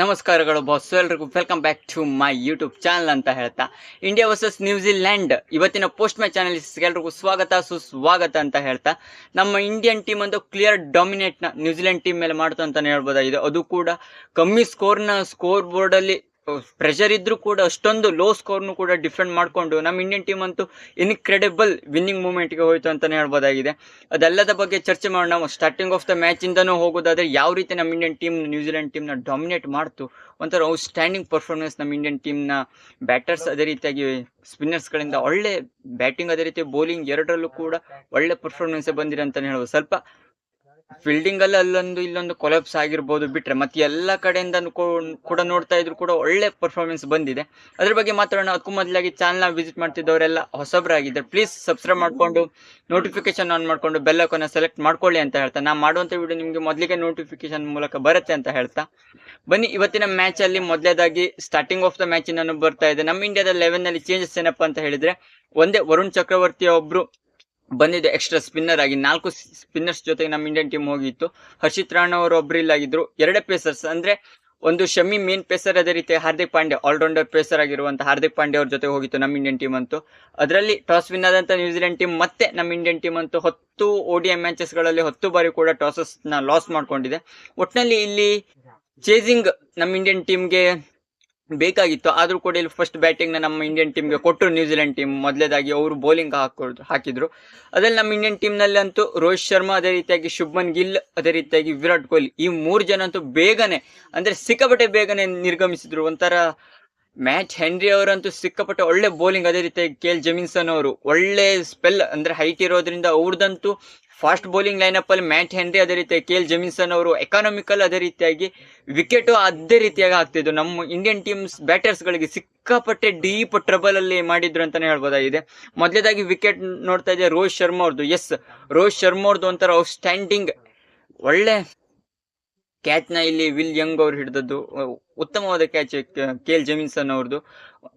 ನಮಸ್ಕಾರಗಳು ಬಾಸ್ ಎಲ್ರಿಗೂ welcome back to my YouTube channel ಅಂತ ಹೇಳ್ತಾ. ಇಂಡಿಯಾ ವರ್ಸಸ್ ನ್ಯೂಜಿಲ್ಯಾಂಡ್ ಇವತ್ತಿನ ಪೋಸ್ಟ್ ಮ್ಯಾಚ್ ಅನಾಲಿಸಿಸ್ ಎಲ್ರಿಗೂ ಸ್ವಾಗತ, ಸುಸ್ವಾಗತ ಅಂತ ಹೇಳ್ತಾ. ನಮ್ಮ ಇಂಡಿಯನ್ ಟೀಮ್ ಒಂದು ಕ್ಲಿಯರ್ ಡಾಮಿನೇಟ್ನ ನ್ಯೂಜಿಲೆಂಡ್ ಟೀಮ್ ಮೇಲೆ ಮಾಡ್ತು ಅಂತಲೇ ಹೇಳ್ಬೋದಾಗಿದೆ. ಅದು ಕೂಡ ಕಮ್ಮಿ ಸ್ಕೋರ್ನ ಸ್ಕೋರ್ ಬೋರ್ಡಲ್ಲಿ ಪ್ರೆಷರ್ ಇದ್ರೂ ಕೂಡ ಅಷ್ಟೊಂದು ಲೋ ಸ್ಕೋರ್ನು ಕೂಡ ಡಿಫೆಂಡ್ ಮಾಡಿಕೊಂಡು ನಮ್ಮ ಇಂಡಿಯನ್ ಟೀಮ್ ಅಂತೂ ಇನ್ಕ್ರೆಡಿಬಲ್ ವಿನ್ನಿಂಗ್ ಮೂಮೆಂಟ್ಗೆ ಹೋಯಿತು ಅಂತಲೇ ಹೇಳ್ಬೋದಾಗಿದೆ. ಅದೆಲ್ಲದ ಬಗ್ಗೆ ಚರ್ಚೆ ಮಾಡೋಣ. ನಾವು ಸ್ಟಾರ್ಟಿಂಗ್ ಆಫ್ ದ ಮ್ಯಾಚ್ ಇಂದನೂ ಹೋಗೋದಾದ್ರೆ ಯಾವ ರೀತಿ ನಮ್ಮ ಇಂಡಿಯನ್ ಟೀಮ್ ನ್ಯೂಜಿಲೆಂಡ್ ಟೀಮ್ನ ಡಾಮಿನೇಟ್ ಮಾಡ್ತು? ಒಂಥರ ಔಟ್ ಸ್ಟ್ಯಾಂಡಿಂಗ್ ಪರ್ಫಾರ್ಮೆನ್ಸ್ ನಮ್ಮ ಇಂಡಿಯನ್ ಟೀಮ್ನ ಬ್ಯಾಟರ್ಸ್ ಅದೇ ರೀತಿಯಾಗಿ ಸ್ಪಿನ್ನರ್ಸ್ಗಳಿಂದ ಒಳ್ಳೆ ಬ್ಯಾಟಿಂಗ್ ಅದೇ ರೀತಿ ಬೌಲಿಂಗ್ ಎರಡರಲ್ಲೂ ಕೂಡ ಒಳ್ಳೆ ಪರ್ಫಾರ್ಮೆನ್ಸ್ ಬಂದಿದೆ ಅಂತಲೇ ಹೇಳ್ಬೋದು. ಸ್ವಲ್ಪ ಫೀಲ್ಡಿಂಗ್ ಅಲ್ಲಿ ಅಲ್ಲೊಂದು, ಇಲ್ಲೊಂದು ಕೊಲಾಪ್ಸ್ ಆಗಿರ್ಬೋದು ಬಿಟ್ರೆ, ಮತ್ತೆ ಎಲ್ಲ ಕಡೆಯಿಂದ ಕೂಡ ನೋಡ್ತಾ ಇದ್ರು ಕೂಡ ಒಳ್ಳೆ ಪರ್ಫಾರ್ಮೆನ್ಸ್ ಬಂದಿದೆ. ಅದ್ರ ಬಗ್ಗೆ ಮಾತಾಡೋಣ. ಅದಕ್ಕೂ ಮೊದಲಾಗಿ ಚಾನಲ್ನ ವಿಸಿಟ್ ಮಾಡ್ತಿದ್ದವರೆಲ್ಲ ಹೊಸಬ್ರಾಗಿದ್ದಾರೆ. ಪ್ಲೀಸ್ ಸಬ್ಸ್ಕ್ರೈಬ್ ಮಾಡ್ಕೊಂಡು ನೋಟಿಫಿಕೇಶನ್ ಆನ್ ಮಾಡ್ಕೊಂಡು ಬೆಲ್ ಸೆಲೆಕ್ಟ್ ಮಾಡ್ಕೊಳ್ಳಿ ಅಂತ ಹೇಳ್ತಾ. ನಾ ಮಾಡುವಂತ ವಿಡಿಯೋ ನಿಮಗೆ ಮೊದಲಿಗೆ ನೋಟಿಫಿಕೇಶನ್ ಮೂಲಕ ಬರುತ್ತೆ ಅಂತ ಹೇಳ್ತಾ. ಬನ್ನಿ, ಇವತ್ತಿನ ಮ್ಯಾಚ್ ಅಲ್ಲಿ ಮೊದಲೇದಾಗಿ ಸ್ಟಾರ್ಟಿಂಗ್ ಆಫ್ ದ ಮ್ಯಾಚ್ ಬರ್ತಾ ಇದೆ. ನಮ್ಮ ಇಂಡಿಯಾದ ಲೆವೆನ್ನಲ್ಲಿ ಚೇಂಜಸ್ ಏನಪ್ಪಾ ಅಂತ ಹೇಳಿದ್ರೆ, ಒಂದೇ ವರುಣ್ ಚಕ್ರವರ್ತಿ ಒಬ್ರು ಬಂದಿದೆ ಎಕ್ಸ್ಟ್ರಾ ಸ್ಪಿನ್ನರ್ ಆಗಿ ನಾಲ್ಕು ಸ್ಪಿನ್ನರ್ಸ್ ಜೊತೆಗೆ ನಮ್ಮ ಇಂಡಿಯನ್ ಟೀಮ್ ಹೋಗಿತ್ತು. ಹರ್ಷಿತ್ ರಾಣ್ ಅವರು ಒಬ್ರು ಇಲ್ಲಾಗಿದ್ರು ಎರಡೇ ಪೇಸರ್ಸ್ ಅಂದ್ರೆ ಒಂದು ಶಮಿ ಮೇನ್ ಪೇಸರ್ ಅದೇ ರೀತಿ ಹಾರ್ದಿಕ್ ಪಾಂಡ್ಯ ಆಲ್ರೌಂಡರ್ ಪೇಸರ್ ಆಗಿರುವಂತಹ ಹಾರ್ದಿಕ್ ಪಾಂಡ್ಯ ಅವ್ರ ಜೊತೆ ಹೋಗಿತ್ತು ನಮ್ಮ ಇಂಡಿಯನ್ ಟೀಮ್ ಅಂತೂ. ಅದರಲ್ಲಿ ಟಾಸ್ ವಿನ್ ಆದಂತ ನ್ಯೂಜಿಲೆಂಡ್ ಟೀಮ್ ಮತ್ತೆ ನಮ್ಮ ಇಂಡಿಯನ್ ಟೀಮ್ ಅಂತೂ ಹತ್ತು ಓಡಿಎಂ ಮ್ಯಾಚಸ್ಗಳಲ್ಲಿ ಹತ್ತು ಬಾರಿ ಕೂಡ ಟಾಸಸ್ನ ಲಾಸ್ ಮಾಡ್ಕೊಂಡಿದೆ. ಒಟ್ಟಿನಲ್ಲಿ ಇಲ್ಲಿ ಚೇಸಿಂಗ್ ನಮ್ಮ ಇಂಡಿಯನ್ ಟೀಮ್ಗೆ ಬೇಕಾಗಿತ್ತು. ಆದರೂ ಕೂಡ ಇಲ್ಲಿ ಫಸ್ಟ್ ಬ್ಯಾಟಿಂಗ್ನ ನಮ್ಮ ಇಂಡಿಯನ್ ಟೀಮ್ಗೆ ಕೊಟ್ಟರು. ನ್ಯೂಜಿಲೆಂಡ್ ಟೀಮ್ ಮೊದಲೇದಾಗಿ ಅವರು ಬೌಲಿಂಗ್ ಹಾಕೋದು ಹಾಕಿದ್ರು. ಅದರಲ್ಲಿ ನಮ್ಮ ಇಂಡಿಯನ್ ಟೀಮ್ನಲ್ಲಿ ಅಂತೂ ರೋಹಿತ್ ಶರ್ಮಾ, ಅದೇ ರೀತಿಯಾಗಿ ಶುಭ್ಮನ್ ಗಿಲ್, ಅದೇ ರೀತಿಯಾಗಿ ವಿರಾಟ್ ಕೊಹ್ಲಿ ಈ ಮೂರು ಜನ ಅಂತೂ ಬೇಗನೆ, ಅಂದರೆ ಸಿಕ್ಕಾಪಟ್ಟೆ ಬೇಗನೆ ನಿರ್ಗಮಿಸಿದ್ರು. ಒಂಥರ ಮ್ಯಾಚ್ ಹೆನ್ರಿ ಅವರಂತೂ ಸಿಕ್ಕಾಪಟ್ಟೆ ಒಳ್ಳೆ ಬೌಲಿಂಗ್ ಅದೇ ರೀತಿ ಕೆ ಎಲ್ ಜಮಿನ್ಸನ್ ಅವರು. ಒಳ್ಳೆ ಸ್ಪೆಲ್ ಅಂದ್ರೆ ಹೈಟ್ ಇರೋದ್ರಿಂದ ಅವ್ರದಂತೂ ಫಾಸ್ಟ್ ಬೌಲಿಂಗ್ ಲೈನಪ್ ಅಲ್ಲಿ ಮ್ಯಾಟ್ ಹೆನ್ರಿ ಅದೇ ರೀತಿ ಕೆ ಎಲ್ ಜಮಿನ್ಸನ್ ಅವರು ಎಕಾನಮಿಕಲ್ ಅದೇ ರೀತಿಯಾಗಿ ವಿಕೆಟು ಅದೇ ರೀತಿಯಾಗಿ ಆಗ್ತಿದ್ದು ನಮ್ಮ ಇಂಡಿಯನ್ ಟೀಮ್ಸ್ ಬ್ಯಾಟರ್ಸ್ ಗಳಿಗೆ ಸಿಕ್ಕಾಪಟ್ಟೆ ಡೀಪ್ ಟ್ರಬಲ್ ಅಲ್ಲಿ ಮಾಡಿದ್ರು ಅಂತಾನೆ ಹೇಳ್ಬೋದಾಗಿದೆ. ಮೊದಲೇದಾಗಿ ವಿಕೆಟ್ ನೋಡ್ತಾ ಇದೆ ರೋಹಿತ್ ಶರ್ಮಾ ಅವ್ರದ್ದು ಎಸ್ ರೋಹಿತ್ ಶರ್ಮಾ ಅವ್ರದ್ದು ಒಂಥರ ಔಟ್ಸ್ಟ್ಯಾಂಡಿಂಗ್ ಒಳ್ಳೆ ಕ್ಯಾಚ್ನ ಇಲ್ಲಿ ವಿಲ್ ಯಂಗ್ ಅವ್ರು ಹಿಡಿದದ್ದು ಉತ್ತಮವಾದ ಕ್ಯಾಚ್ ಕೆ ಎಲ್ ಜಮೀನ್ಸನ್ ಅವ್ರದ್ದು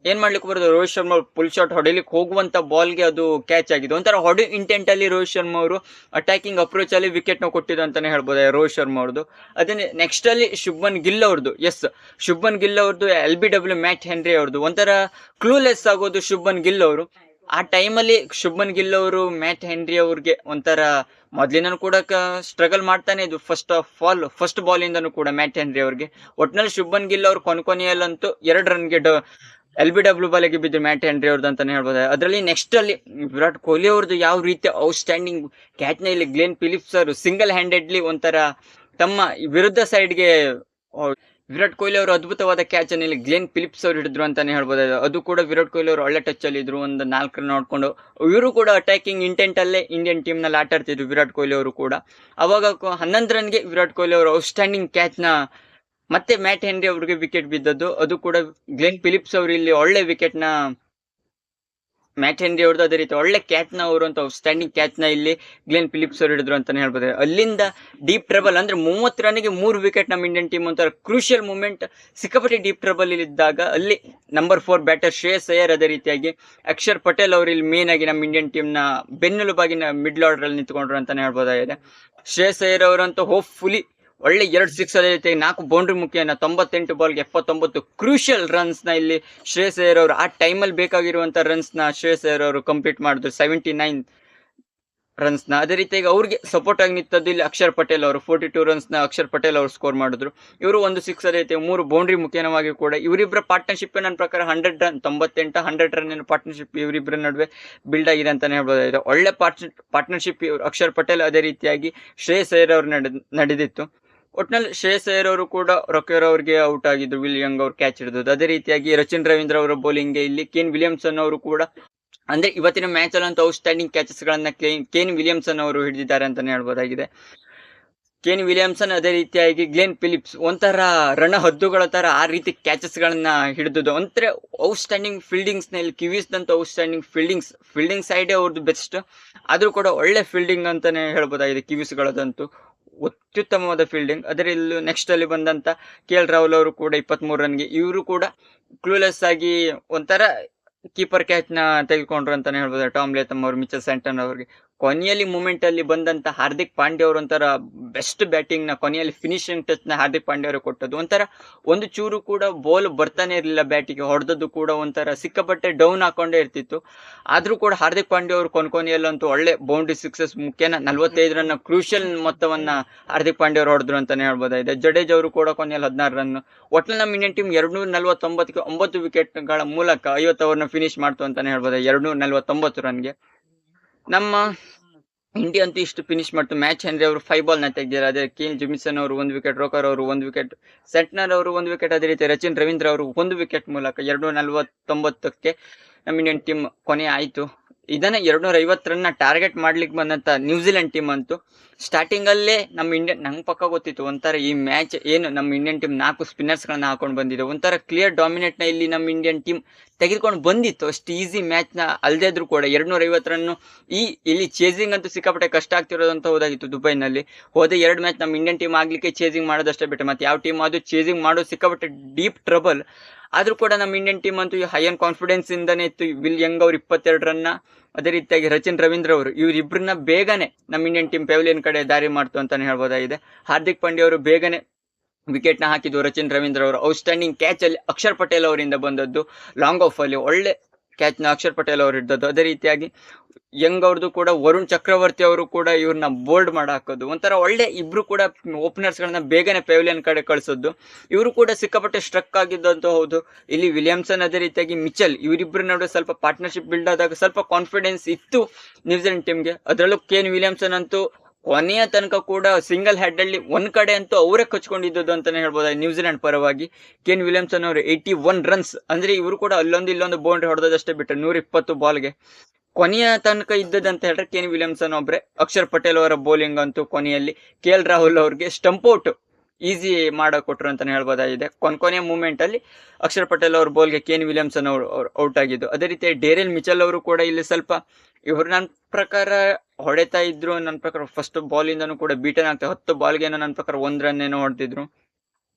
ಏನ್ ಮಾಡ್ಲಿಕ್ಕೆ ಬರೋದು, ರೋಹಿತ್ ಶರ್ಮಾ ಫುಲ್ ಶಾಟ್ ಹೊಡಿಲಿಕ್ಕೆ ಹೋಗುವಂತ ಬಾಲ್ಗೆ ಅದು ಕ್ಯಾಚ್ ಆಗಿದೆ ಒಂಥರ ಹೊಡಿ ಇಂಟೆಂಟ್ ಅಲ್ಲಿ ರೋಹಿತ್ ಶರ್ಮಾ ಅವರು ಅಟ್ಯಾಕಿಂಗ್ ಅಪ್ರೋಚ್ ಅಲ್ಲಿ ವಿಕೆಟ್ನ ಕೊಟ್ಟಿದ್ದು ಅಂತಾನೆ ಹೇಳ್ಬೋದು ರೋಹಿತ್ ಶರ್ಮಾ ಅವ್ರದ್ದು ಅದೇ ನೆಕ್ಸ್ಟ್ ಅಲ್ಲಿ ಶುಭ್ಮನ್ ಗಿಲ್ ಅವ್ರದ್ದು ಎಸ್ ಶುಭನ್ ಗಿಲ್ ಅವ್ರದ್ದು L B W Matt Henry ಅವ್ರದ್ದು ಒಂಥರ ಕ್ಲೂಲೆಸ್ ಆಗೋದು ಶುಭನ್ ಗಿಲ್ ಅವರು. ಆ ಟೈಮಲ್ಲಿ ಶುಭನ್ ಗಿಲ್ ಅವರು, ಮ್ಯಾಟ್ ಹೆನ್ರಿ ಅವ್ರಿಗೆ ಒಂಥರ ಮೊದಲಿನೂ ಕೂಡ ಸ್ಟ್ರಗಲ್ ಮಾಡ್ತಾನೆ ಇದು ಫಸ್ಟ್ ಆಫ್ ಆಲ್ ಫಸ್ಟ್ ಬಾಲಿಂದನೂ ಕೂಡ ಮ್ಯಾಟ್ ಹೆನ್ರಿ ಅವ್ರಿಗೆ. ಒಟ್ನಲ್ಲಿ ಶುಭ್ಮನ್ ಗಿಲ್ ಅವ್ರು ಕೊನೆಯಲ್ಲಂತೂ ಎರಡು ರನ್ಗೆ ಎಲ್ ಬಿ ಡಬ್ಲ್ಯೂ ಬಾಲಿಗೆ ಬಿದ್ದು ಮ್ಯಾಟ್ ಹೆನ್ರಿ ಅವ್ರದ್ದು ಅಂತಾನೆ ಹೇಳ್ಬೋದು. ಅದರಲ್ಲಿ ನೆಕ್ಸ್ಟ್ ಅಲ್ಲಿ ವಿರಾಟ್ ಕೊಹ್ಲಿ ಅವ್ರದ್ದು ಯಾವ ರೀತಿ ಔಟ್ ಸ್ಟ್ಯಾಂಡಿಂಗ್ ಕ್ಯಾಚ್ನ ಇಲ್ಲಿ ಗ್ಲೇನ್ ಫಿಲಿಪ್ಸ್ ಅವರು ಸಿಂಗಲ್ ಹ್ಯಾಂಡೆಡ್ಲಿ ಒಂಥರ ತಮ್ಮ ವಿರುದ್ಧ ಸೈಡ್ಗೆ ವಿರಾಟ್ ಕೊಹ್ಲಿ ಅವರು ಅದ್ಭುತವಾದ ಕ್ಯಾಚ್ ಇಲ್ಲಿ ಗ್ಲೇನ್ ಫಿಲಿಪ್ಸ್ ಅವರು ಹಿಡಿದ್ರು ಅಂತಾನೆ ಹೇಳ್ಬೋದು. ಅದು ಕೂಡ ವಿರಾಟ್ ಕೊಹ್ಲಿ ಅವರು ಒಳ್ಳೆ ಟಚ್ ಅಲ್ಲಿ ಇದ್ರು, ಒಂದು ನಾಲ್ಕು ರನ್ ನೋಡ್ಕೊಂಡು ಇವರು ಕೂಡ ಅಟ್ಯಾಕಿಂಗ್ ಇಂಟೆಂಟ್ ಅಲ್ಲೇ ಇಂಡಿಯನ್ ಟೀಮ್ನಲ್ಲಿ ಆಟ ಆಡ್ತಿದ್ರು ವಿರಾಟ್ ಕೊಹ್ಲಿ ಅವರು ಕೂಡ. ಅವಾಗ ಹನ್ನೊಂದು ರನ್ಗೆ ವಿರಾಟ್ ಕೊಹ್ಲಿ ಅವರು ಔಟ್ಸ್ಟ್ಯಾಂಡಿಂಗ್ ಕ್ಯಾಚ್ನ ಮತ್ತೆ ಮ್ಯಾಟ್ ಹೆನ್ರಿ ಅವ್ರಿಗೆ ವಿಕೆಟ್ ಬಿದ್ದದ್ದು. ಅದು ಕೂಡ ಗ್ಲೆನ್ ಫಿಲಿಪ್ಸ್ ಅವರು ಇಲ್ಲಿ ಒಳ್ಳೆ ವಿಕೆಟ್ನ ಮ್ಯಾಟ್ ಹೆನ್ರಿ ಅವ್ರದ್ದು ಅದೇ ರೀತಿ. ಒಳ್ಳೆ ಕ್ಯಾಚ್ನ ಅವರು ಅಂತ ಸ್ಟ್ಯಾಂಡಿಂಗ್ ಕ್ಯಾಚ್ನ ಇಲ್ಲಿ ಗ್ಲೆನ್ ಫಿಲಿಪ್ಸ್ ಅವರು ಹಿಡಿದ್ರು ಅಂತಲೇ ಹೇಳ್ಬೋದು. ಅಲ್ಲಿಂದ ಡೀಪ್ ಟ್ರಬಲ್ ಅಂದ್ರೆ ಮೂವತ್ತು ರನ್ಗೆ ಮೂರು ವಿಕೆಟ್ ನಮ್ಮ ಇಂಡಿಯನ್ ಟೀಮ್ ಒಂಥರ ಕ್ರೂಷಿಯಲ್ ಮೂಮೆಂಟ್ ಸಿಕ್ಕಾಪಟ್ಟೆ ಡೀಪ್ ಟ್ರಬಲ್ ಇದ್ದಾಗ ಅಲ್ಲಿ number four batter Shreyas Iyer ಅದೇ ರೀತಿಯಾಗಿ ಅಕ್ಷರ್ ಪಟೇಲ್ ಅವರು ಇಲ್ಲಿ ಮೇನ್ ಆಗಿ ನಮ್ಮ ಇಂಡಿಯನ್ ಟೀಮ್ನ ಬೆನ್ನೆಲುಬಾಗಿನ ಮಿಡ್ಲ್ ಆರ್ಡರ್ ಅಲ್ಲಿ ನಿಂತ್ಕೊಂಡ್ರು ಅಂತಲೇ ಹೇಳ್ಬೋದಾಗಿದೆ. ಶ್ರೇಯಸ್ ಅಯ್ಯರ್ ಅವರಂತೂ ಹೋಪ್ಫುಲಿ ಒಳ್ಳೆ ಎರಡು ಸಿಕ್ಸ್ ಅದೇ ರೀತಿ ನಾಲ್ಕು ಬೌಂಡ್ರಿ ಮುಖೇನ ತೊಂಬತ್ತೆಂಟು ಬಾಲ್ಗೆ ಎಪ್ಪತ್ತೊಂಬತ್ತು ಕ್ರೂಷಿಯಲ್ ರನ್ಸ್ನ ಇಲ್ಲಿ ಶ್ರೇಯಸ್ ಅಯ್ಯರ್ ಅವರು ಆ ಟೈಮಲ್ಲಿ ಬೇಕಾಗಿರುವಂಥ ರನ್ಸ್ನ ಶ್ರೇಯಸ್ ಅಯ್ಯರ್ ಅವರು ಕಂಪ್ಲೀಟ್ ಮಾಡಿದ್ರು. ಸೆವೆಂಟಿ ನೈನ್ ರನ್ಸ್ನ ಅದೇ ರೀತಿಯಾಗಿ ಅವ್ರಿಗೆ ಸಪೋರ್ಟ್ ಆಗಿ ನಿಂತದ್ದು ಇಲ್ಲಿ ಅಕ್ಷರ್ ಪಟೇಲ್ ಅವರು. ಫೋರ್ಟಿ ಟೂ ರನ್ಸ್ನ ಅಕ್ಷರ್ ಪಟೇಲ್ ಅವರು ಸ್ಕೋರ್ ಮಾಡಿದ್ರು. ಇವರು ಒಂದು ಸಿಕ್ಸ್ ಅದೇ ಮೂರು ಬೌಂಡ್ರಿ ಮುಖೇನವಾಗಿ ಕೂಡ ಇವರಿಬ್ಬರ ಪಾರ್ಟ್ನರ್ಶಿಪ್ ನನ್ನ ಪ್ರಕಾರ ಹಂಡ್ರೆಡ್ ರನ್ ತೊಂಬತ್ತೆಂಟು ಹಂಡ್ರೆಡ್ ರನ್ ಪಾರ್ಟ್ನರ್ಶಿಪ್ ಇವರಿಬ್ಬರ ನಡುವೆ ಬಿಲ್ಡ್ ಆಗಿದೆ ಅಂತಲೇ ಹೇಳ್ಬೋದಾಗಿದೆ. ಒಳ್ಳೆ ಪಾರ್ಟ್ನರ್ಶಿಪ್ ಇವರು ಅಕ್ಷರ್ ಪಟೇಲ್ ಅದೇ ರೀತಿಯಾಗಿ ಶ್ರೇಯಸ್ ಅಯ್ಯರ್ ಅವರು ನಡೆದಿತ್ತು. ಒಟ್ನಲ್ಲಿ ಶ್ರೇಯಸ್ ಅಯ್ಯರ್ ಕೂಡ ರೊಕೆರ್ ಅವ್ರಿಗೆ ಔಟ್ ಆಗಿದ್ರು ವಿಲಿಯಂಗ್ ಅವರು ಕ್ಯಾಚ್ ಹಿಡಿದ್ರು ಅದೇ ರೀತಿಯಾಗಿ ರಚಿನ್ ರವೀಂದ್ರ ಅವರ ಬೌಲಿಂಗ್ಗೆ ಇಲ್ಲಿ ಕೇನ್ ವಿಲಿಯಮ್ಸನ್ ಅವರು ಕೂಡ, ಅಂದ್ರೆ ಇವತ್ತಿನ ಮ್ಯಾಚ್ ಅಲ್ಲಂತೂ ಔಟ್ ಸ್ಟ್ಯಾಂಡಿಂಗ್ ಕ್ಯಾಚಸ್ ಗಳನ್ನ ಕೇನ್ ವಿಲಿಯಮ್ಸನ್ ಅವರು ಹಿಡಿದಿದ್ದಾರೆ ಅಂತಾನೆ ಹೇಳ್ಬೋದಾಗಿದೆ. ಕೇನ್ ವಿಲಿಯಮ್ಸನ್ ಅದೇ ರೀತಿಯಾಗಿ ಗ್ಲೇನ್ ಫಿಲಿಪ್ಸ್ ಒಂಥರ ರಣ ಹದ್ದುಗಳ ತರ ಆ ರೀತಿ ಕ್ಯಾಚಸ್ ಗಳನ್ನ ಹಿಡಿದುದು ಅಂದ್ರೆ ಔಟ್ ಸ್ಟ್ಯಾಂಡಿಂಗ್ ಫೀಲ್ಡಿಂಗ್ಸ್ನಲ್ಲಿ ಔಟ್ ಸ್ಟ್ಯಾಂಡಿಂಗ್ ಫೀಲ್ಡಿಂಗ್ಸ್ ಫೀಲ್ಡಿಂಗ್ ಸೈಡೇ ಅವ್ರದ್ದು ಬೆಸ್ಟ್ ಆದ್ರೂ ಕೂಡ ಒಳ್ಳೆ ಫೀಲ್ಡಿಂಗ್ ಅಂತಾನೆ ಹೇಳ್ಬೋದಾಗಿದೆ ಕಿವಿಸ್ಗಳದಂತೂ ಅತ್ಯುತ್ತಮವಾದ ಫೀಲ್ಡಿಂಗ್ ಅದರಲ್ಲಿ ನೆಕ್ಸ್ಟ್ ಅಲ್ಲಿ ಬಂದಂತ ಕೆ ಎಲ್ ರಾಹುಲ್ ಅವರು ಕೂಡ ಇಪ್ಪತ್ಮೂರು ರನ್ಗೆ ಇವರು ಕೂಡ ಕ್ಲೂಲೆಸ್ ಆಗಿ ಒಂಥರ ಕೀಪರ್ ಕ್ಯಾಚ್ನ ತೆಗೆದುಕೊಂಡ್ರು ಅಂತಾನೆ ಹೇಳ್ಬೋದು? ಟಾಮ್ ಲೇತಮ್ ಅವರು ಮಿಚಲ್ ಸ್ಯಾಂಟನ್ ಅವರಿಗೆ. ಕೊನೆಯಲ್ಲಿ ಮೂಮೆಂಟ್ ಅಲ್ಲಿ ಬಂದಂತ ಹಾರ್ದಿಕ್ ಪಾಂಡ್ಯ ಅವರು ಒಂಥರ ಬೆಸ್ಟ್ ಬ್ಯಾಟಿಂಗ್ನ ಕೊನೆಯಲ್ಲಿ ಫಿನಿಶಿಂಗ್ ಟಚ್ನ ಹಾರ್ದಿಕ್ ಪಾಂಡ್ಯ ಅವರು ಕೊಟ್ಟದ್ದು. ಒಂಥರ ಒಂದು ಚೂರು ಕೂಡ ಬಾಲ್ ಬರ್ತಾನೆ ಇರಲಿಲ್ಲ ಬ್ಯಾಟಿಗೆ ಹೊಡೆದದ್ದು ಕೂಡ ಒಂಥರ ಸಿಕ್ಕಾಪಟ್ಟೆ ಡೌನ್ ಹಾಕೊಂಡೇ ಇರ್ತಿತ್ತು. ಆದ್ರೂ ಕೂಡ ಹಾರ್ದಿಕ್ ಪಾಂಡ್ಯ ಅವರು ಕೊನೆಯಲ್ಲಂತೂ ಒಳ್ಳೆ ಬೌಂಡ್ರಿ ಸಿಕ್ಸಸ್ ಮುಖ್ಯನ ನಲ್ವತ್ತೈದು ರನ್ ಕ್ರೂಷಿಯಲ್ ಮೊತ್ತವನ್ನ ಹಾರ್ದಿಕ್ ಪಾಂಡ್ಯ ಅವರು ಹೊಡೆದ್ರು ಅಂತಾನೆ ಹೇಳ್ಬೋದಾಗಿದೆ. ಜಡೇಜ್ ಅವರು ಕೂಡ ಕೊನೆಯಲ್ಲಿ ಹದಿನಾರು ರನ್. ಒಟ್ಲ ನಮ್ಮ ಇಂಡಿಯನ್ ಟೀಮ್ ಎರಡ್ನೂರ ನಲ್ವತ್ತೊಂಬತ್ತಕ್ಕೆ ಒಂಬತ್ತು ವಿಕೆಟ್ಗಳ ಮೂಲಕ ಐವತ್ತು ಓವರ್ನ ಫಿನಿಶ್ ಮಾಡ್ತು ಅಂತಾನೆ ಹೇಳ್ಬೋದು ಎರಡ್ನೂರ ನಲ್ವತ್ತೊಂಬತ್ತು ರನ್ಗೆ ನಮ್ಮ ಇಂಡಿಯಾ ಅಂತೂ ಇಷ್ಟು ಫಿನಿಶ್ ಮಾಡ್ತು. ಮ್ಯಾಚ್ ಅಂದ್ರೆ ಅವರು ಫೈವ್ ಬಾಲ್ನ ತೆಗೆದಿದ್ದಾರೆ. ಅದೇ ಕೇನ್ ಜುಮಿಸನ್ ಅವರು ಒಂದು ವಿಕೆಟ್ ರೋಕರ್ ಅವರು ಒಂದು ವಿಕೆಟ್ ಸೆಟ್ನರ್ ಅವರು ಒಂದು ವಿಕೆಟ್ ಅದೇ ರೀತಿ ರಚಿನ್ ರವೀಂದ್ರ ಅವರು ಒಂದು ವಿಕೆಟ್ ಮೂಲಕ ಎರಡು ನಲ್ವತ್ತೊಂಬತ್ತಕ್ಕೆ ನಮ್ಮ ಇಂಡಿಯನ್ ಟೀಮ್ ಕೊನೆ ಆಯ್ತು. ಇದನ್ನ ಎರಡ್ನೂರ ಐವತ್ತು ರನ್ನ ಟಾರ್ಗೆಟ್ ಮಾಡ್ಲಿಕ್ಕೆ ಬಂದಂತ ನ್ಯೂಜಿಲೆಂಡ್ ಟೀಮ್ ಅಂತೂ ಸ್ಟಾರ್ಟಿಂಗ್ ಅಲ್ಲೇ ನಮ್ಮ ಇಂಡಿಯನ್ ನಂಗೆ ಪಕ್ಕ ಗೊತ್ತಿತ್ತು, ಒಂಥರ ಈ ಮ್ಯಾಚ್ ಏನು ನಮ್ಮ ಇಂಡಿಯನ್ ಟೀಮ್ ನಾಲ್ಕು ಸ್ಪಿನ್ನರ್ಸ್ ಗಳನ್ನ ಹಾಕೊಂಡು ಬಂದಿದೆ. ಒಂಥರ ಕ್ಲಿಯರ್ ಡಾಮಿನೇಟ್ನ ಇಲ್ಲಿ ನಮ್ಮ ಇಂಡಿಯನ್ ಟೀಮ್ ತೆಗೆದುಕೊಂಡು ಬಂದಿತ್ತು. ಅಷ್ಟು ಈಸಿ ಮ್ಯಾಚ್ನ ಅಲ್ದೇ ಇದ್ರು ಕೂಡ ಎರಡ್ನೂರ ಐವತ್ತು ರನ್ ಈ ಇಲ್ಲಿ ಚೇಸಿಂಗ್ ಅಂತೂ ಸಿಕ್ಕಾಪಟ್ಟೆ ಕಷ್ಟ ಆಗ್ತಿರೋದಂತ ಹೋದಾಗಿತ್ತು ದುಬೈನಲ್ಲಿ. ಹೋದ ಎರಡು ಮ್ಯಾಚ್ ನಮ್ಮ ಇಂಡಿಯನ್ ಟೀಮ್ ಆಗ್ಲಿಕ್ಕೆ ಚೇಸಿಂಗ್ ಮಾಡೋದಷ್ಟೇ ಬಿಟ್ಟು. ಮತ್ತೆ ಯಾವ ಟೀಮ್ ಅದು ಚೇಸಿಂಗ್ ಮಾಡೋದು ಸಿಕ್ಕಾಪಟ್ಟೆ ಡೀಪ್ ಟ್ರಬಲ್ ಆದ್ರೂ ಕೂಡ ನಮ್ಮ ಇಂಡಿಯನ್ ಟೀಮ್ ಅಂತೂ ಹೈ ಆನ್ ಕಾನ್ಫಿಡೆನ್ಸ್ ಇಂದನೇ ಇತ್ತು. ವಿಲ್ ಯಂಗ್ ಅವ್ರು ಇಪ್ಪತ್ತೆರಡು ರನ್ನ ಅದೇ ರೀತಿಯಾಗಿ ರಚಿನ್ ರವೀಂದ್ರ ಅವರು ಇವರಿಬ್ಬರನ್ನ ಬೇಗನೆ ನಮ್ಮ ಇಂಡಿಯನ್ ಟೀಮ್ ಪೆವಲಿಯನ್ ಕಡೆ ದಾರಿ ಮಾಡ್ತು ಅಂತಾನೆ ಹೇಳ್ಬೋದಾಗಿದೆ. ಹಾರ್ದಿಕ್ ಪಾಂಡ್ಯ ಅವರು ಬೇಗನೆ ವಿಕೆಟ್ನ ಹಾಕಿದ್ದು ರಚಿನ್ ರವೀಂದ್ರ ಅವರು. ಔಟ್ಸ್ಟ್ಯಾಂಡಿಂಗ್ ಕ್ಯಾಚಲ್ಲಿ ಅಕ್ಷರ್ ಪಟೇಲ್ ಅವರಿಂದ ಬಂದದ್ದು. ಲಾಂಗ್ ಆಫ್ ಅಲ್ಲಿ ಒಳ್ಳೆ ಕ್ಯಾಚ್ನ ಅಕ್ಷರ್ ಪಟೇಲ್ ಅವರು ಹಿಡ್ದದ್ದು ಅದೇ ರೀತಿಯಾಗಿ ಯಂಗ್ ಅವ್ರದ್ದು ಕೂಡ, ವರುಣ್ ಚಕ್ರವರ್ತಿ ಅವರು ಕೂಡ ಇವ್ರನ್ನ ಬೋಲ್ಡ್ ಮಾಡಿ ಹಾಕೋದು ಒಂಥರ ಒಳ್ಳೆ ಇಬ್ರು ಕೂಡ ಓಪನರ್ಸ್ ಗಳನ್ನ ಬೇಗನೆ ಪೆವಿಲಿಯನ್ ಕಡೆ ಕಳಿಸೋದು. ಇವರು ಕೂಡ ಸಿಕ್ಕಾಪಟ್ಟೆ ಸ್ಟ್ರಕ್ ಆಗಿದ್ದಂತೂ ಹೌದು. ಇಲ್ಲಿ ವಿಲಿಯಮ್ಸನ್ ಅದೇ ರೀತಿಯಾಗಿ, ಮಿಚಲ್ ಇವರಿಬ್ಬರ ನಡುವೆ ಸ್ವಲ್ಪ ಪಾರ್ಟ್ನರ್ಶಿಪ್ ಬಿಲ್ಡ್ ಆದಾಗ ಸ್ವಲ್ಪ ಕಾನ್ಫಿಡೆನ್ಸ್ ಇತ್ತು ನ್ಯೂಜಿಲೆಂಡ್ ಟೀಮ್ಗೆ ಅದರಲ್ಲೂ ಕೇನ್ ವಿಲಿಯಮ್ಸನ್ ಅಂತೂ ಕೊನೆಯ ತನಕ ಕೂಡ ಸಿಂಗಲ್ ಹೆಡ್ ಅಲ್ಲಿ ಒಂದ್ ಕಡೆ ಅಂತೂ ಅವರೇ ಕಚ್ಕೊಂಡಿದ್ದು ಅಂತಾನೆ ಹೇಳ್ಬೋದು? ನ್ಯೂಜಿಲೆಂಡ್ ಪರವಾಗಿ. ಕೇನ್ ವಿಲಿಯಮ್ಸನ್ ಅವರು ಏಯ್ಟಿ ಒನ್ ರನ್ಸ್ ಅಂದ್ರೆ ಇವರು ಕೂಡ ಅಲ್ಲೊಂದು ಇಲ್ಲೊಂದು ಬೌಂಡ್ರಿ ಹೊಡೆದಷ್ಟೇ ಬಿಟ್ಟರೆ ನೂರ ಇಪ್ಪತ್ತು ಬಾಲ್ಗೆ ಕೊನೆಯ ತನಕ ಇದ್ದದಂತ ಹೇಳಿದ್ರೆ ಕೇನ್ ವಿಲಿಯಮ್ಸನ್ ಒಬ್ರೆ. ಅಕ್ಷರ್ ಪಟೇಲ್ ಅವರ ಬೌಲಿಂಗ್ ಅಂತೂ ಕೊನೆಯಲ್ಲಿ. ಕೆ ಎಲ್ ರಾಹುಲ್ ಅವ್ರಿಗೆ ಸ್ಟಂಪ್ ಔಟ್ ಈಸಿ ಮಾಡೋ ಕೊಟ್ರು ಅಂತಲೇ ಹೇಳ್ಬೋದಾಗಿದೆ. ಕೊನೆ ಕೊನೆಯ ಮೂಮೆಂಟ್ ಅಲ್ಲಿ ಅಕ್ಷರ್ ಪಟೇಲ್ ಅವ್ರ ಬಾಲ್ಗೆ ಕೇನ್ ವಿಲಿಯಮ್ಸನ್ ಅವರು ಔಟ್ ಆಗಿದ್ದು. ಅದೇ ರೀತಿ ಡೇರೆಲ್ ಮಿಚಲ್ ಅವರು ಕೂಡ ಇಲ್ಲಿ ಸ್ವಲ್ಪ ಇವರು ನನ್ನ ಪ್ರಕಾರ ಹೊಡೆತಾ ಇದ್ರು ನನ್ನ ಪ್ರಕಾರ ಫಸ್ಟ್ ಬಾಲಿಂದನೂ ಕೂಡ ಬೀಟನ್ ಆಗ್ತದೆ ಹತ್ತು ಬಾಲ್ಗೇನೋ ನನ್ನ ಪ್ರಕಾರ ಒಂದು ರನ್ ಏನೋ ಹೊಡೆದಿದ್ರು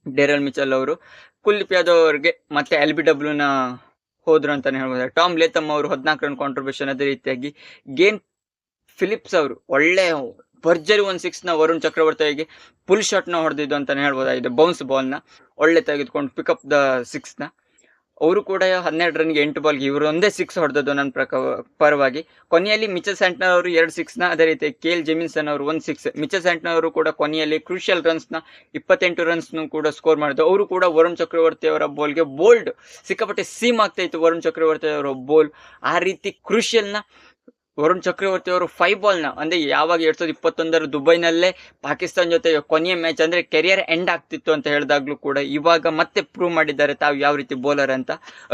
ಡೇರಲ್ ಮಿಚಲ್ ಅವರು. ಕುಲ್ದೀಪ್ ಯಾದವ್ ಅವ್ರಿಗೆ ಮತ್ತೆ ಎಲ್ ಬಿ ಡಬ್ಲ್ಯೂನ ಹೋದ್ರು ಅಂತಾನೆ ಹೇಳ್ಬೋದು ಟಾಮ್ ಲೇತಮ್ ಅವರು ಹದಿನಾಲ್ಕು ರನ್ ಕಾಂಟ್ರಿಬ್ಯೂಷನ್ ಅದೇ ರೀತಿಯಾಗಿ. ಗೇನ್ ಫಿಲಿಪ್ಸ್ ಅವರು ಒಳ್ಳೆ ಭರ್ಜರಿ ಒಂದು ಸಿಕ್ಸ್ನ ವರುಣ್ ಚಕ್ರವರ್ತಿಗೆ ಫುಲ್ ಶಾಟ್ನ ಹೊಡೆದಿದ್ದು ಅಂತಲೇ ಹೇಳ್ಬೋದಾಗಿದೆ ಬೌನ್ಸ್ ಬಾಲ್ನ ಒಳ್ಳೆ ತೆಗೆದುಕೊಂಡು ಪಿಕಪ್ ದ ಸಿಕ್ಸ್ನ ಅವರು ಕೂಡ ಹನ್ನೆರಡು ರನ್ಗೆ ಎಂಟು ಬಾಲ್ಗೆ ಇವರು ಒಂದೇ ಸಿಕ್ಸ್ ಹೊಡೆದದ್ದು ನನ್ನ ಪ್ರಕಾರ, ಪರವಾಗಿ. ಕೊನೆಯಲ್ಲಿ ಮಿಚಲ್ ಸ್ಯಾಂಟ್ನರ್ ಅವರು ಎರಡು ಸಿಕ್ಸ್ನ, ಅದೇ ರೀತಿ ಕೆ ಎಲ್ ಜೆಮಿನ್ಸನ್ ಅವರು ಒಂದು ಸಿಕ್ಸ್ ಮಿಚಲ್ ಸ್ಯಾಂಟ್ನರ್ ಅವರು ಕೂಡ ಕೊನೆಯಲ್ಲಿ ಕ್ರೂಷಿಯಲ್ ರನ್ಸ್ನ, ಇಪ್ಪತ್ತೆಂಟು ರನ್ಸ್ ಕೂಡ ಸ್ಕೋರ್ ಮಾಡಿದ್ರು ಅವರು ಕೂಡ ವರುಣ್ ಚಕ್ರವರ್ತಿ ಅವರ ಬೋಲ್ಗೆ ಬೋಲ್ಡ್ ಸಿಕ್ಕಾಪಟ್ಟೆ ಸೀಮ್ ಆಗ್ತಾ ಇತ್ತು ವರುಣ್ ಚಕ್ರವರ್ತಿ ಅವರ ಬೋಲ್ ಆ ರೀತಿ ಕ್ರೂಷಿಯಲ್ನ ವರುಣ್ ಚಕ್ರವರ್ತಿ ಅವರು ಫೈವ್ ಬಾಲ್ನ, ಅಂದ್ರೆ ಯಾವಾಗ ಎರಡು ಸಾವಿರದ ಇಪ್ಪತ್ತೊಂದರ ದುಬೈನಲ್ಲೇ ಪಾಕಿಸ್ತಾನ ಜೊತೆ ಕೊನೆಯ ಮ್ಯಾಚ್ ಅಂದ್ರೆ ಕೆರಿಯರ್ ಎಂಡ್ ಆಗ್ತಿತ್ತು ಅಂತ ಹೇಳಿದಾಗ್ಲೂ ಕೂಡ ಇವಾಗ ಮತ್ತೆ ಪ್ರೂವ್ ಮಾಡಿದ್ದಾರೆ ತಾವು ಯಾವ ರೀತಿ ಬೌಲರ್ ಅಂತ.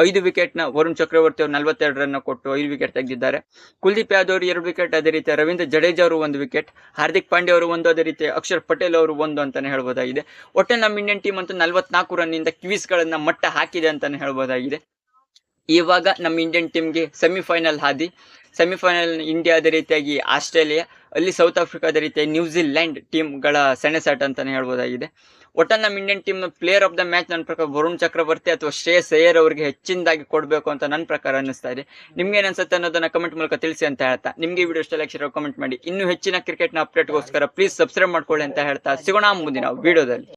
ಐದು ವಿಕೆಟ್ನ ವರುಣ್ ಚಕ್ರವರ್ತಿ ಅವರು ನಲವತ್ತೆರಡು ರನ್ ಕೊಟ್ಟು ಐದು ವಿಕೆಟ್ ತೆಗೆದಿದ್ದಾರೆ. ಕುಲ್ದೀಪ್ ಯಾದವ್ ಅವರು ಎರಡು ವಿಕೆಟ್ ಅದೇ ರೀತಿ ರವೀಂದ್ರ ಜಡೇಜಾ ಅವರು ಒಂದು ವಿಕೆಟ್ ಹಾರ್ದಿಕ್ ಪಾಂಡೆ ಅವರು ಒಂದು, ಅದೇ ರೀತಿ ಅಕ್ಷರ್ ಪಟೇಲ್ ಅವರು ಒಂದು ಅಂತಾನೆ ಹೇಳ್ಬೋದಾಗಿದೆ. ಒಟ್ಟೆ ನಮ್ಮ ಇಂಡಿಯನ್ ಟೀಮ್ ಅಂತೂ ನಲವತ್ನಾಲ್ಕು ರನ್ ಇಂದ ಕಿವೀಸ್ ಗಳನ್ನ ಮಟ್ಟ ಹಾಕಿದೆ ಅಂತಲೇ ಹೇಳ್ಬೋದಾಗಿದೆ. ಇವಾಗ ನಮ್ಮ ಇಂಡಿಯನ್ ಟೀಮ್ಗೆ ಸೆಮಿಫೈನಲ್ ಹಾದಿ. ಸೆಮಿಫೈನಲ್ ಇಂಡಿಯಾ ಅದೇ ರೀತಿಯಾಗಿ ಆಸ್ಟ್ರೇಲಿಯಾ, ಅಲ್ಲಿ ಸೌತ್ ಆಫ್ರಿಕಾದ ರೀತಿಯಾಗಿ ನ್ಯೂಜಿಲ್ಯಾಂಡ್ ಟೀಮ್ಗಳ ಸೆಣಸಾಟ ಅಂತಲೇ ಹೇಳ್ಬೋದಾಗಿದೆ. ಒಟ್ಟ ನಮ್ಮ Indian team player of the match ನನ್ನ ಪ್ರಕಾರ ವರುಣ್ ಚಕ್ರವರ್ತಿ ಅಥವಾ ಶ್ರೇಯಸ್ ಅಯ್ಯರ್ ಅವರಿಗೆ ಹೆಚ್ಚಿನದಾಗಿ ಕೊಡಬೇಕು ಅಂತ ನನ್ನ ಪ್ರಕಾರ ಅನ್ನಿಸ್ತಾ ಇದೆ. ನಿಮ್ಗೆ ಏನಿಸುತ್ತೆ ಅನ್ಸುತ್ತೆ ಅನ್ನೋದನ್ನ ಕಮೆಂಟ್ ಮೂಲಕ ತಿಳಿಸಿ ಅಂತ ಹೇಳ್ತಾ. ನಿಮಗೆ ವಿಡಿಯೋ ಇಷ್ಟ ಲಕ್ಷ ಕಮೆಂಟ್ ಮಾಡಿ. ಇನ್ನೂ ಹೆಚ್ಚಿನ ಕ್ರಿಕೆಟ್ನ ಅಪ್ಡೇಟ್ಗೋಸ್ಕರ ಪ್ಲೀಸ್ ಸಬ್ಸ್ಕ್ರೈಬ್ ಮಾಡ್ಕೊಳ್ಳಿ ಅಂತ ಹೇಳ್ತಾ. ಸಿಗೋಣ ಮುಂದಿನ ವಿಡಿಯೋದಲ್ಲಿ